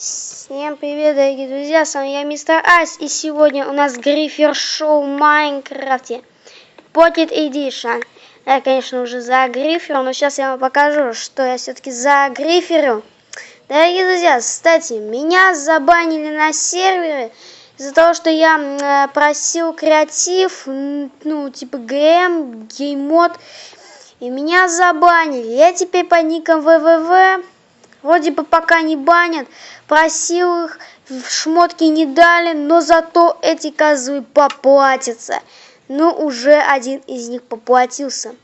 Всем привет, дорогие друзья, с вами я, мистер Айс, и сегодня у нас Грифер Шоу в Майнкрафте, Pocket Edition. Я, конечно, уже за Гриферу, но сейчас я вам покажу, что я все-таки за Гриферу. Дорогие друзья, кстати, меня забанили на сервере из-за того, что я просил креатив, ну, типа ГМ, геймод, и меня забанили. Я теперь по никам ВВВ Вроде бы пока не банят, просил их, шмотки не дали, но зато эти козы поплатятся. Ну, уже один из них поплатился.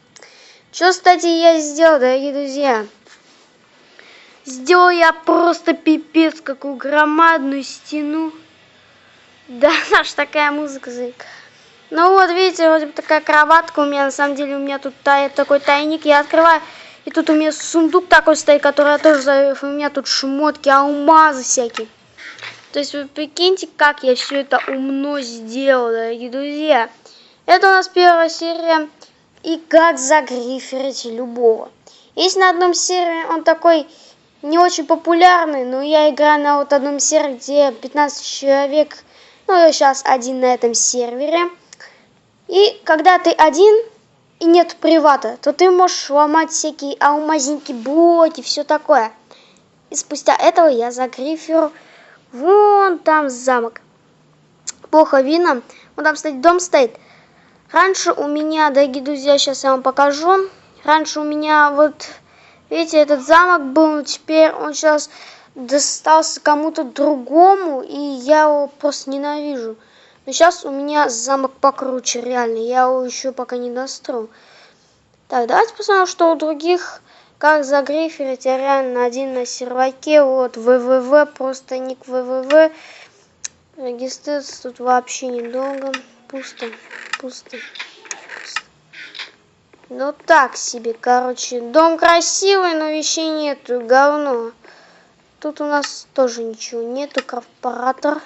Что, кстати, я сделал, дорогие друзья? Сделал я просто пипец, какую громадную стену. Да, наш такая музыка, зайка. Ну вот, видите, вроде бы такая кроватка у меня, на самом деле у меня тут такой тайник, я открываю, и тут у меня сундук такой стоит, который я тоже зову. У меня тут шмотки, алмазы всякие. То есть вы прикиньте, как я все это умно сделал, дорогие друзья. Это у нас первая серия. И как загриферить любого. Есть на одном сервере он такой не очень популярный, но я играю на вот одном сервере, где 15 человек. Ну, я сейчас один на этом сервере. И когда ты один, и нет привата, то ты можешь ломать всякие алмазники, блоки, все такое. И спустя этого я загрифер вон там замок. Плохо видно. Вот там, кстати, дом стоит. Раньше у меня, дорогие друзья, сейчас я вам покажу. Раньше у меня вот, видите, этот замок был, но теперь он сейчас достался кому-то другому, и я его просто ненавижу. Но сейчас у меня замок покруче, реально. Я его еще пока не достроил. Так, давайте посмотрим, что у других. Как загриферить. Я реально один на серваке. Вот, ВВВ, просто ник ВВВ. Регистрироваться тут вообще недолго. Пусто, пусто. Ну так себе, короче. Дом красивый, но вещей нету. Говно. Тут у нас тоже ничего нету. Корпоратор.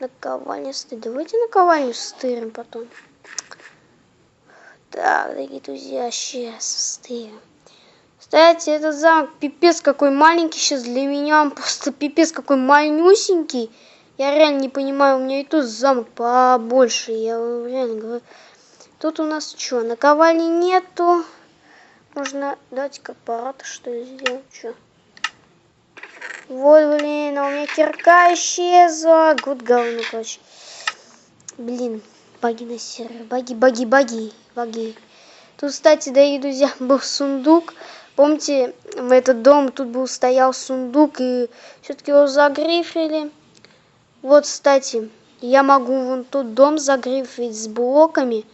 Наковальня стырим. Давайте наковальню стырим потом. Так, дорогие друзья, сейчас стырим. Кстати, этот замок пипец какой маленький сейчас для меня. Он просто пипец какой малюсенький. Я реально не понимаю, у меня и тут замок побольше. Я реально говорю. Тут у нас что, наковальни нету. Можно дать корпоратор, что ли, сделать? Что? Вот, блин, а у меня кирка исчезла. Гуд говно, короче. Блин, баги на сервер. Баги, баги, баги, баги. Тут, кстати, дорогие друзья, был сундук. Помните, в этот дом тут был стоял сундук, и все-таки его загрифили. Вот, кстати, я могу вон тут дом загрифить с блоками.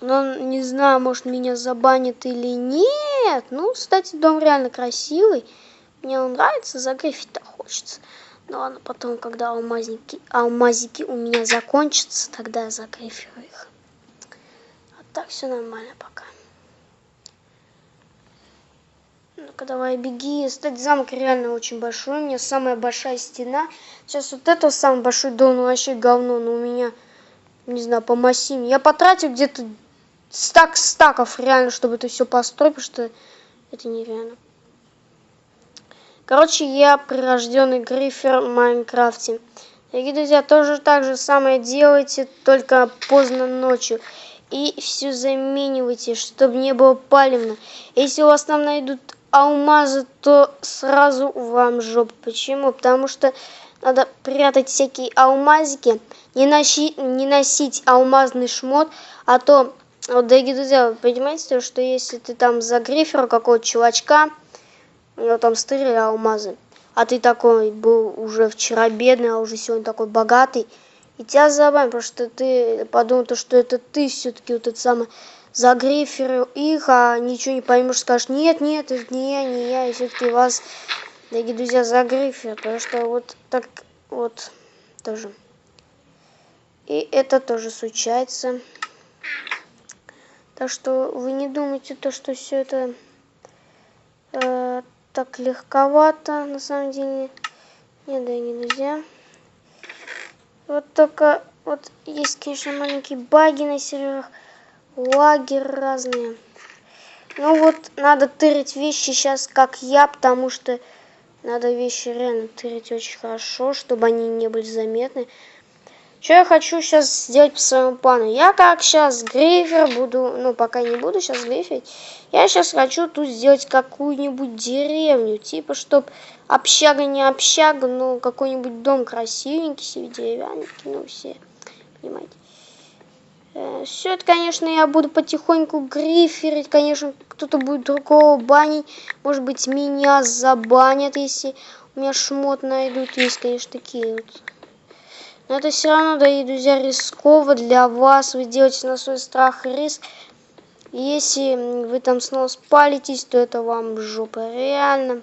Но не знаю, может меня забанят или нет. Ну, кстати, дом реально красивый. Мне он нравится, загрифить-то хочется. Ну ладно, потом, когда алмазники, алмазики у меня закончатся, тогда я загрифирую их. А так все нормально пока. Ну-ка, давай, беги. Кстати, замок реально очень большой. У меня самая большая стена. Сейчас вот это самый большой дом, ну вообще говно. Но у меня, не знаю, по массиве. Я потратил где-то стак стаков реально, чтобы это все построить, потому что это нереально. Короче, я прирожденный грифер в Майнкрафте. Дорогие друзья, тоже так же самое делайте, только поздно ночью. И все заменивайте, чтобы не было палевно. Если у вас там найдут алмазы, то сразу вам жоп. Почему? Потому что надо прятать всякие алмазики, не, носи, не носить алмазный шмот, а то, вот, дорогие друзья, вы понимаете, что если ты там за грифера какого-то чувачка, у него там стырили алмазы. А ты такой был уже вчера бедный, а уже сегодня такой богатый. И тебя забавим, потому что ты подумал, то, что это ты все-таки вот этот самый загриферил их, а ничего не поймешь, скажешь, нет, нет, это не я, не я, и все-таки вас, дорогие друзья, загрифер, потому что вот так вот тоже. И это тоже случается. Так что вы не думайте то, что все это э, так легковато, на самом деле. Нет, да не нельзя. Вот только, вот есть, конечно, маленькие баги на серверах, лаги разные. Ну вот, надо тырить вещи сейчас, как я, потому что Надо вещи реально тырить очень хорошо, чтобы они не были заметны. Что я хочу сейчас сделать по своему плану? Я как сейчас грифер буду, ну пока не буду сейчас грифить. Я сейчас хочу тут сделать какую-нибудь деревню. Типа, чтоб общага не общага, но какой-нибудь дом красивенький себе, деревянный, ну все, понимаете. Э, Все это, конечно, я буду потихоньку гриферить, конечно, кто-то будет другого банить, может быть, меня забанят, если у меня шмот найдут, есть, конечно, такие вот но это все равно, дорогие друзья, рисково для вас. Вы делаете на свой страх и риск. Если вы там снова спалитесь, то это вам жопа реально.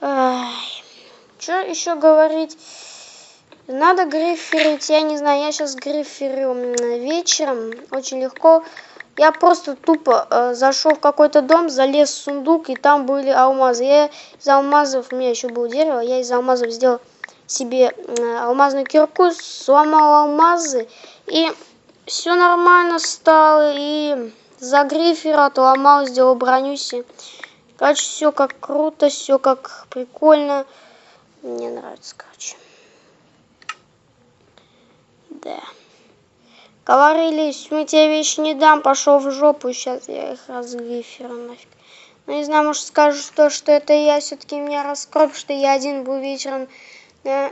Что еще говорить? Надо гриферить, я не знаю, я сейчас гриферю вечером, очень легко. Я просто тупо э, зашел в какой-то дом, залез в сундук, и там были алмазы. Я из алмазов, у меня еще было дерево, я из алмазов сделал себе алмазную кирку, сломал алмазы, и все нормально стало, и за грифера отломал, сделал броню себе. Короче, все как круто, все как прикольно. Мне нравится, короче. Да. Говорили, мы тебе вещи не дам, пошел в жопу, сейчас я их разгриферу нафиг. Ну, не знаю, может скажешь то, что это я, все-таки меня раскроют, что я один был вечером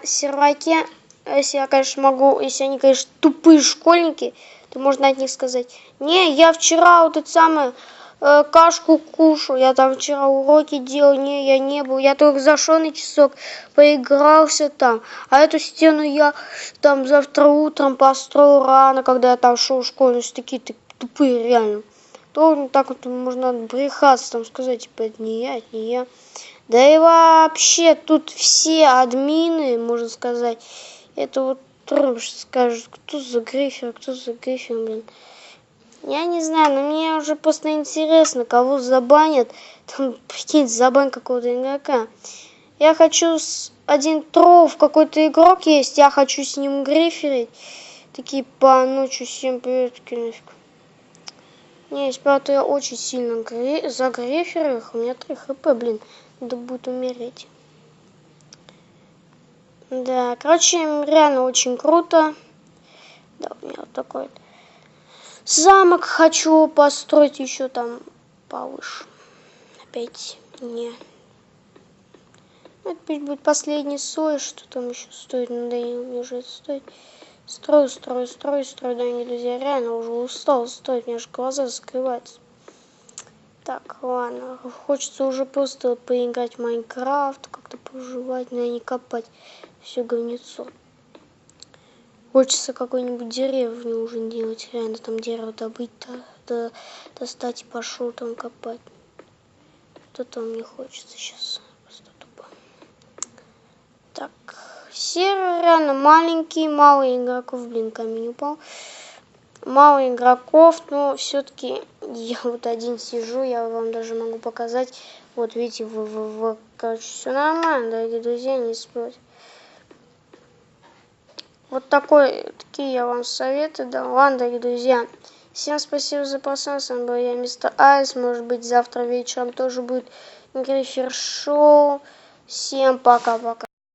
серваке, если я, конечно, могу, если они, конечно, тупые школьники, то можно от них сказать, не, я вчера вот это самое, э, кашку кушал, я там вчера уроки делал, не, я не был, я только зашел на часок, поигрался там, а эту стену я там завтра утром построил рано, когда я там шел в школу, ну, такие тупые реально. То так вот можно брехаться, там сказать, типа, это не я, это не я. Да и вообще тут все админы, можно сказать, это вот трудно скажут, кто за грифер, кто за грифер, блин. Я не знаю, но мне уже просто интересно, кого забанят. Там, прикинь, забан какого-то игрока. Я хочу с... один тролл, какой-то игрок есть, я хочу с ним гриферить. Такие по ночью всем привет, нафиг. Не, правда, я очень сильно гри... за гриферах, у меня 3 хп, блин да будет умереть. Да, короче, реально очень круто. Да, у меня вот такой замок хочу построить еще там повыше. Опять не. Это будет последний слой, что там еще стоит, надоело мне уже это стоит. Строю, строю, строю, строю, не друзья, реально уже устал стоит, мне же глаза закрываются. Так, ладно. Хочется уже просто поиграть в Майнкрафт, как-то поживать, но не копать все говнецо. Хочется какой-нибудь деревню уже делать, реально там дерево добыть, да, да, достать и пошел там копать. Что там не хочется сейчас, просто тупо. Так, серый реально маленький, мало игроков, блин, камень упал мало игроков, но все-таки я вот один сижу, я вам даже могу показать. Вот видите, в, в, в, короче, все нормально, дорогие друзья, не спорьте. Вот такой, такие я вам советы дал. Ладно, дорогие друзья, всем спасибо за просмотр, с вами был я, мистер Айс. Может быть, завтра вечером тоже будет Грифер Шоу. Всем пока-пока.